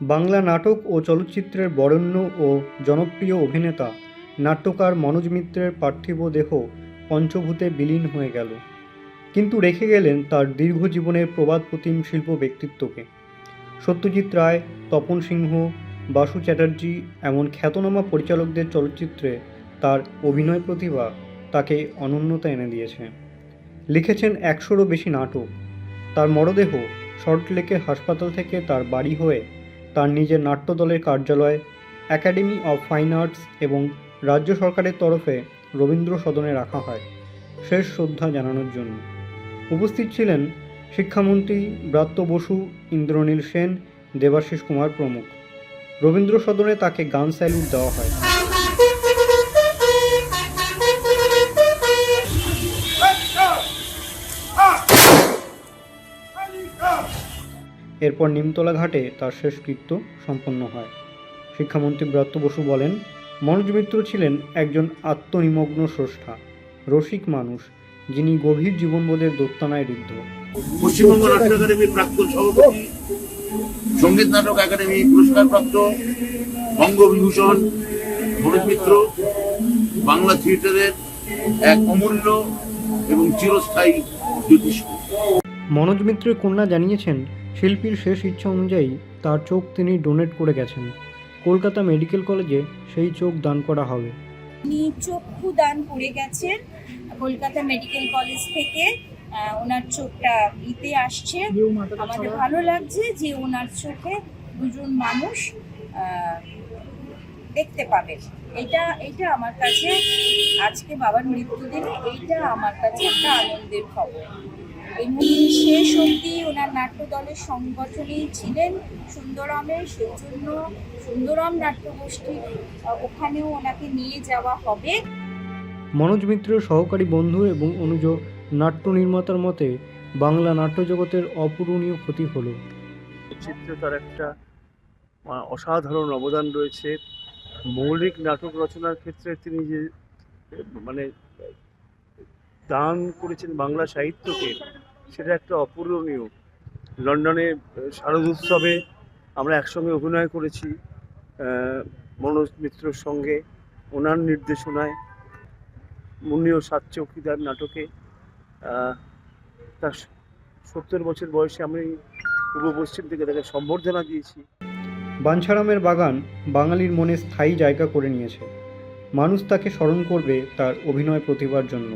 বাংলা নাটক ও চলচ্চিত্রের বরেণ্য ও জনপ্রিয় অভিনেতা নাট্যকার মনোজ মিত্রের পার্থিব দেহ পঞ্চভূতে বিলীন হয়ে গেল। কিন্তু রেখে গেলেন তার দীর্ঘ জীবনের প্রবাদ প্রতিম শিল্প ব্যক্তিত্বকে। সত্যজিৎ রায়, তপন সিংহ, বাসু চ্যাটার্জি এমন খ্যাতনামা পরিচালকদের চলচ্চিত্রে তার অভিনয় প্রতিভা তাকে অনন্যতা এনে দিয়েছে। লিখেছেন একশোরও বেশি নাটক। তার মরদেহ সল্টলেকের হাসপাতাল থেকে তার বাড়ি হয়ে তার নিজের নাট্যদলের কার্যালয় একাডেমি অফ ফাইন আর্টস এবং রাজ্য সরকারের তরফে রবীন্দ্র সদনে রাখা হয় শেষ শ্রদ্ধা জানানোর জন্য উপস্থিত ছিলেন শিক্ষামন্ত্রী ব্রাত্য বসু ইন্দ্রনীল সেন দেবাশিস কুমার প্রমুখ রবীন্দ্র সদনে তাকে গান স্যালুট দেওয়া হয় এরপর নিমতলা ঘাটে তার শেষকৃত্য সম্পন্ন হয়। শিক্ষামন্ত্রী ব্রাত্য বসু বলেন মনোজ মিত্র ছিলেন একজন আত্মনিমগ্ন স্রষ্টা রসিক মানুষ যিনি গভীর জীবনবোধের দোত্তানায় ঋদ্ধ। পশ্চিমবঙ্গ নাট্য একাডেমির প্রাক্তন সভাপতি সংগীত নাটক একাডেমি পুরস্কারপ্রাপ্ত বঙ্গবিভূষণ মনোজ মিত্র বাংলা থিয়েটারের এক অমূল্য এবং চিরস্থায়ী জ্যোতিষ মনোজ মিত্রের কন্যা জানিয়েছেন শিল্পীর শেষ ইচ্ছা অনুযায়ী তার চোখ তিনি ডোনেট করে গেছেন। কলকাতা মেডিকেল কলেজে সেই চোখ দান করা হবে। উনি চক্ষু দান করে গেছেন কলকাতা মেডিকেল কলেজ থেকে। ওনার চোখটা ইতে আসছে। আমাদের ভালো লাগছে যে ওনার চোখে দুজন মানুষ দেখতে পাবেন। এটা এটা আমার কাছে আজকে বাবার মৃত্যুদিনে এইটা আমার কাছে একটা আনন্দের খবর। এমনি শেষ অবধি ওনার নাট্য দলের সংগঠনেই ছিলেন সুন্দরমের সেই জন্য সুন্দরম নাট্যগোষ্ঠী ওখানেও ওনাকে নিয়ে যাওয়া হবে। মনোজ মিত্র সহকারী বন্ধু এবং অনুজ নাট্য নির্মাতার মতে বাংলা নাট্য জগতের অপূরণীয় ক্ষতি হলো। চিত্রে তার একটা অসাধারণ অবদান রয়েছে। মৌলিক নাটক রচনার ক্ষেত্রে তিনি যে মানে দান করেছেন বাংলা সাহিত্যকে সেটা একটা অপূরণীয় লন্ডনে শারদ উৎসবে আমরা একসঙ্গে অভিনয় করেছি মনোজ মিত্রর সঙ্গে, ওনার নির্দেশনায় মুন্নি ও সাত চৌকিদার নাটকে। তার সত্তর বছর বয়সে আমি পূর্ব পশ্চিম থেকে তাকে সম্বর্ধনা দিয়েছি। বাঞ্ছারামের বাগান বাঙালির মনে স্থায়ী জায়গা করে নিয়েছে। মানুষ তাকে স্মরণ করবে তার অভিনয় প্রতিভার জন্য।